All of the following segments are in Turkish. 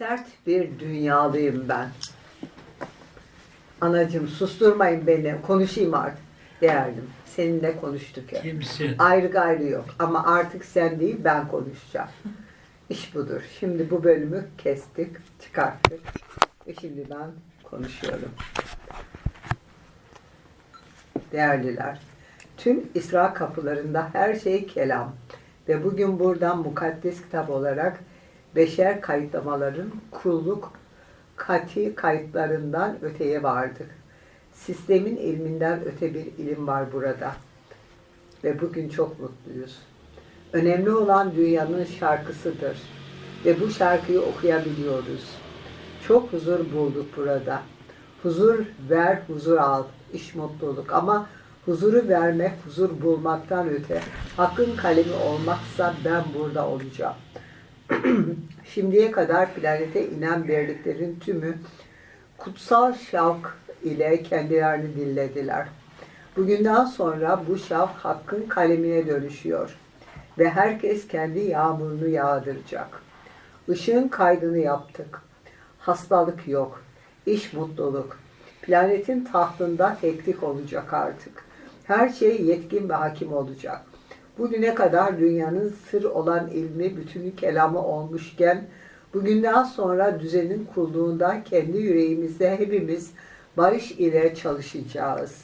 Sert bir dünyalıyım ben. Anacığım susturmayın beni. Konuşayım artık. Değerlim. Seninle konuştuk ya. Kimsin? Ayrı gayrı yok. Ama artık sen değil ben konuşacağım. İş budur. Şimdi bu bölümü kestik, çıkarttık. Ve şimdi ben konuşuyorum. Değerliler, tüm İsra kapılarında her şey kelam ve bugün buradan mukaddes kitap olarak beşer kayıtlamaların kulluk kati kayıtlarından öteye vardık. Sistemin ilminden öte bir ilim var burada. Ve bugün çok mutluyuz. Önemli olan dünyanın şarkısıdır. Ve bu şarkıyı okuyabiliyoruz. Çok huzur bulduk burada. Huzur ver, huzur al. İş mutluluk. Ama huzuru vermek, huzur bulmaktan öte hakkın kalemi olmaksa ben burada olacağım. Şimdiye kadar planete inen birliklerin tümü kutsal şavk ile kendilerini dillediler. Bugünden sonra bu şavk hakkın kalemine dönüşüyor ve herkes kendi yağmurunu yağdıracak. Işığın kaydını yaptık. Hastalık yok. İş mutluluk. Planetin tahtında teklik olacak artık. Her şey yetkin ve hakim olacak. Bugüne kadar dünyanın sır olan ilmi bütünü kelamı olmuşken bugünden sonra düzenin kurduğunda kendi yüreğimizde hepimiz barış ile çalışacağız.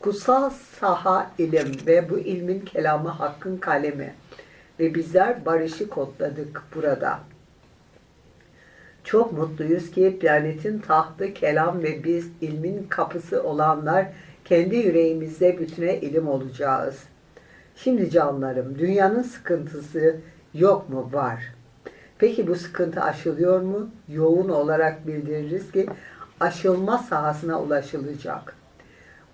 Kutsal saha ilim ve bu ilmin kelamı hakkın kalemi ve bizler barışı kodladık burada. Çok mutluyuz ki planetin tahtı kelam ve biz ilmin kapısı olanlar kendi yüreğimizde bütüne ilim olacağız. Şimdi canlarım, dünyanın sıkıntısı yok mu? Var. Peki bu sıkıntı aşılıyor mu? Yoğun olarak bildiririz ki aşılma sahasına ulaşılacak.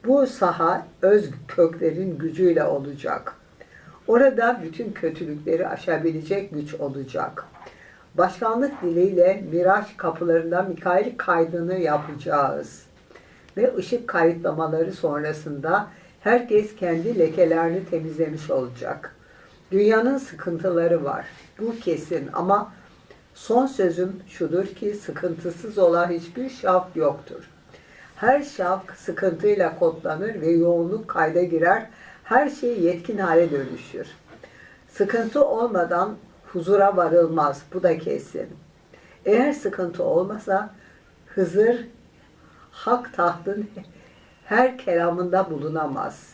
Bu saha öz köklerin gücüyle olacak. Orada bütün kötülükleri aşabilecek güç olacak. Başkanlık diliyle Miraç kapılarında Mikail kaydını yapacağız. Ve ışık kayıtlamaları sonrasında herkes kendi lekelerini temizlemiş olacak. Dünyanın sıkıntıları var. Bu kesin ama son sözüm şudur ki sıkıntısız olan hiçbir şaf yoktur. Her şaf sıkıntıyla kodlanır ve yoğunluk kayda girer. Her şey yetkin hale dönüşür. Sıkıntı olmadan huzura varılmaz. Bu da kesin. Eğer sıkıntı olmasa Hızır hak tahtın her kelamında bulunamaz.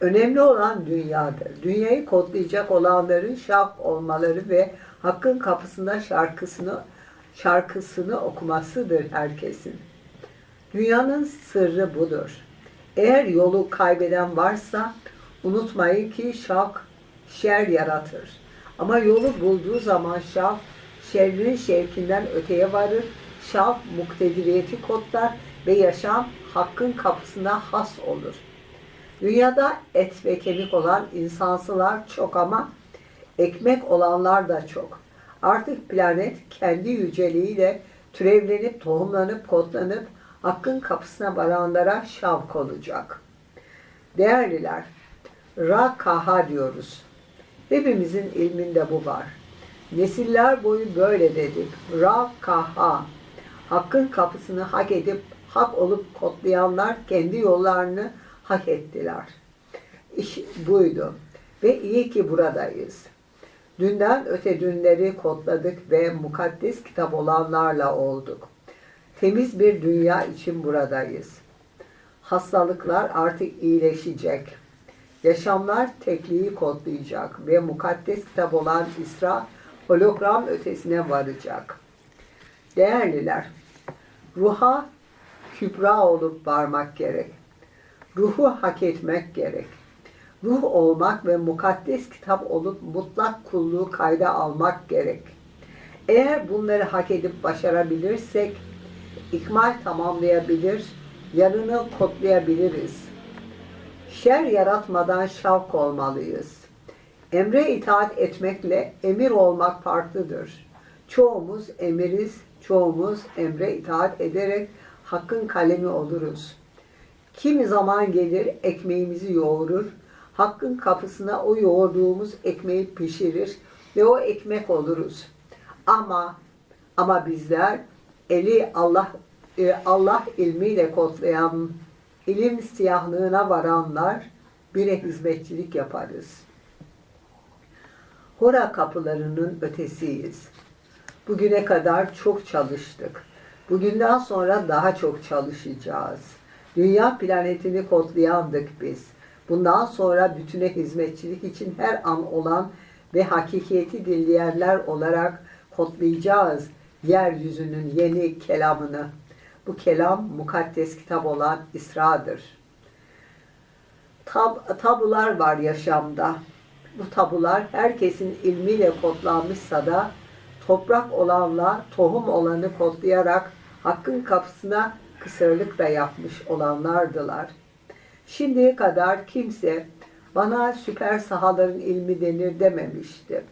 Önemli olan dünyadır. Dünyayı kodlayacak olanların şaf olmaları ve hakkın kapısında şarkısını şarkısını okumasıdır herkesin. Dünyanın sırrı budur. Eğer yolu kaybeden varsa unutmayın ki şak şer yaratır. Ama yolu bulduğu zaman şaf şerrin şevkinden öteye varır. Şaf muktediriyeti kodlar ve yaşam hakkın kapısına has olur. Dünyada et ve kemik olan insansılar çok ama ekmek olanlar da çok. Artık planet kendi yüceliğiyle türevlenip, tohumlanıp, kodlanıp hakkın kapısına varanlara şavk olacak. Değerliler, Rakaha diyoruz. Hepimizin ilminde bu var. Nesiller boyu böyle dedik. Rakaha. Hakkın kapısını hak edip hak olup kodlayanlar kendi yollarını hak ettiler. İş buydu. Ve iyi ki buradayız. Dünden öte dünleri kodladık ve mukaddes kitap olanlarla olduk. Temiz bir dünya için buradayız. Hastalıklar artık iyileşecek. Yaşamlar tekliği kodlayacak ve mukaddes kitap olan İsra hologram ötesine varacak. Değerliler, ruha kübra olup varmak gerek. Ruhu hak etmek gerek. Ruh olmak ve mukaddes kitap olup mutlak kulluğu kayda almak gerek. Eğer bunları hak edip başarabilirsek, ikmal tamamlayabilir, yarını kodlayabiliriz. Şer yaratmadan şavk olmalıyız. Emre itaat etmekle emir olmak farklıdır. Çoğumuz emiriz, çoğumuz emre itaat ederek hakkın kalemi oluruz. Kimi zaman gelir ekmeğimizi yoğurur, hakkın kapısına o yoğurduğumuz ekmeği pişirir ve o ekmek oluruz. Ama Ama bizler eli Allah e, Allah ilmiyle kodlayan ilim siyahlığına varanlar bire hizmetçilik yaparız. Hora kapılarının ötesiyiz. Bugüne kadar çok çalıştık. Bugünden sonra daha çok çalışacağız. Dünya planetini kodlayandık biz. Bundan sonra bütüne hizmetçilik için her an olan ve hakikiyeti dinleyenler olarak kodlayacağız yeryüzünün yeni kelamını. Bu kelam mukaddes kitap olan İsra'dır. Tab tabular var yaşamda. Bu tabular herkesin ilmiyle kodlanmışsa da toprak olanla tohum olanı kodlayarak hakkın kapısına kısırlık da yapmış olanlardılar. Şimdiye kadar kimse bana süper sahaların ilmi denir dememişti.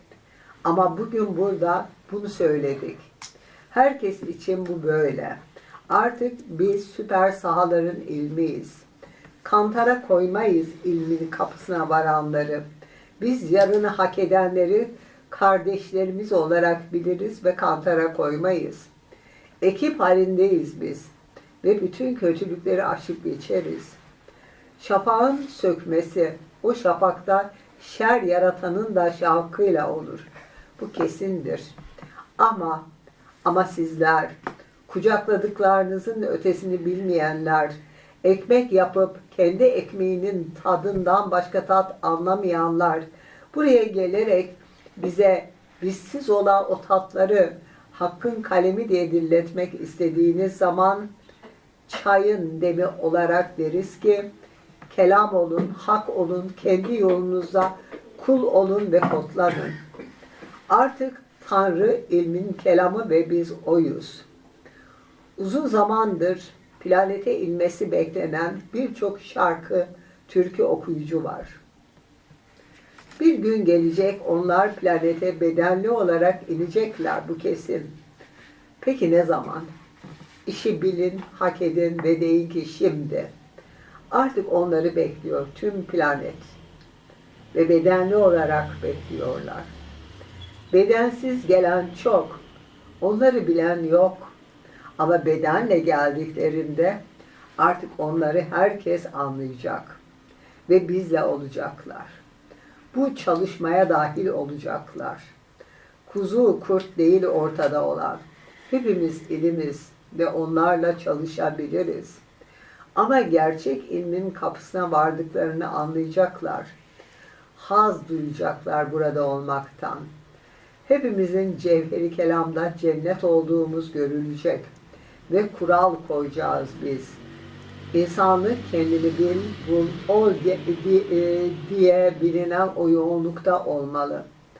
Ama bugün burada bunu söyledik. Herkes için bu böyle. Artık biz süper sahaların ilmiyiz. Kantara koymayız ilmin kapısına varanları. Biz yarını hak edenleri kardeşlerimiz olarak biliriz ve kantara koymayız. Ekip halindeyiz biz ve bütün kötülükleri aşıp geçeriz. Şafağın sökmesi, o şafakta şer yaratanın da şavkıyla olur. Bu kesindir. Ama ama sizler kucakladıklarınızın ötesini bilmeyenler, ekmek yapıp kendi ekmeğinin tadından başka tat anlamayanlar buraya gelerek bize bizsiz olan o tatları hakkın kalemi diye dilletmek istediğiniz zaman çayın demi olarak deriz ki kelam olun, hak olun, kendi yolunuzda kul olun ve kodlanın. Artık Tanrı ilmin kelamı ve biz oyuz. Uzun zamandır planete inmesi beklenen birçok şarkı, türkü okuyucu var. Bir gün gelecek onlar planete bedenli olarak inecekler bu kesin. Peki ne zaman? İşi bilin, hak edin ve deyin ki şimdi. Artık onları bekliyor tüm planet. Ve bedenli olarak bekliyorlar. Bedensiz gelen çok. Onları bilen yok. Ama bedenle geldiklerinde artık onları herkes anlayacak. Ve bizle olacaklar. Bu çalışmaya dahil olacaklar. Kuzu kurt değil ortada olan. Hepimiz ilimiz ve onlarla çalışabiliriz. Ama gerçek ilmin kapısına vardıklarını anlayacaklar. Haz duyacaklar burada olmaktan. Hepimizin cevheri kelamda cennet olduğumuz görülecek ve kural koyacağız biz. İnsanlık kendini bil, bul, ol diye, diye bilinen o yoğunlukta olmalı.